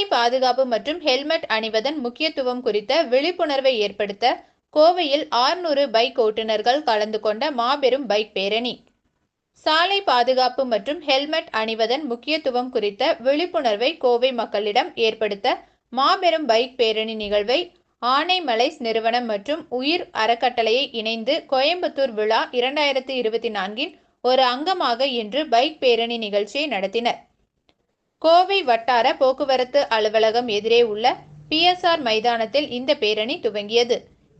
சாலை பாதுகாப்பு மற்றும் ஹெல்மெட் அணிவதன் முக்கியத்துவம் குறித்த விழிப்புணர்வை ஏற்படுத்த கோவையில் ஆறுநூறு பைக் ஓட்டுநர்கள் கலந்து கொண்ட மாபெரும் பைக் பேரணி. சாலை பாதுகாப்பு மற்றும் ஹெல்மெட் அணிவதன் முக்கியத்துவம் குறித்த விழிப்புணர்வை கோவை மக்களிடம் ஏற்படுத்த மாபெரும் பைக் பேரணி நிகழ்வை ஆனைமலைஸ் நிறுவனம் மற்றும் உயிர் அறக்கட்டளையை இணைந்து கோயம்புத்தூர் விழா இரண்டாயிரத்தி இருபத்தி நான்கின் ஒரு அங்கமாக இன்று பைக் பேரணி நிகழ்ச்சியை நடத்தினர். கோவை வட்டார போக்குவரத்து அலுவலகம் எதிரே உள்ள பிஎஸ்ஆர் மைதானத்தில் இந்த பேரணி துவங்கியது.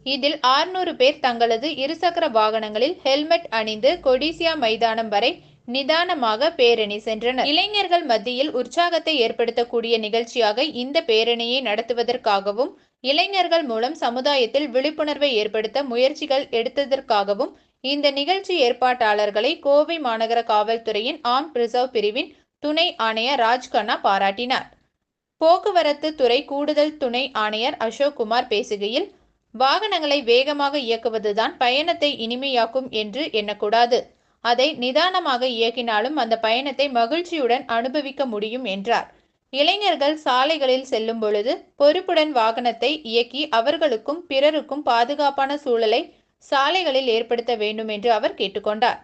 இதில் ஆறுநூறு பேர் தங்களது இருசக்கர வாகனங்களில் ஹெல்மெட் அணிந்து கொடிசியா மைதானம் வரை நிதானமாக பேரணி சென்றனர். இளைஞர்கள் மத்தியில் உற்சாகத்தை ஏற்படுத்தக்கூடிய நிகழ்ச்சியாக இந்த பேரணியை நடத்துவதற்காகவும் இளைஞர்கள் மூலம் சமுதாயத்தில் விழிப்புணர்வை ஏற்படுத்த முயற்சிகள் எடுத்ததற்காகவும் இந்த நிகழ்ச்சி ஏற்பாட்டாளர்களை கோவை மாநகர காவல்துறையின் ஆம் ரிசர்வ் பிரிவின் துணை ஆணையர் ராஜ்கண்ணா பாராட்டினார். போக்குவரத்து துறை கூடுதல் துணை ஆணையர் அசோக் குமார் பேசுகையில் வாகனங்களை வேகமாக இயக்குவதுதான் பயணத்தை இனிமையாக்கும் என்று எண்ணக்கூடாது. அதை நிதானமாக இயக்கினாலும் அந்த பயணத்தை மகிழ்ச்சியுடன் அனுபவிக்க முடியும் என்றார். இளைஞர்கள் சாலைகளில் செல்லும் பொழுது பொறுப்புடன் வாகனத்தை இயக்கி அவர்களுக்கும் பிறருக்கும் பாதுகாப்பான சூழலை சாலைகளில் ஏற்படுத்த வேண்டும் என்று அவர் கேட்டுக்கொண்டார்.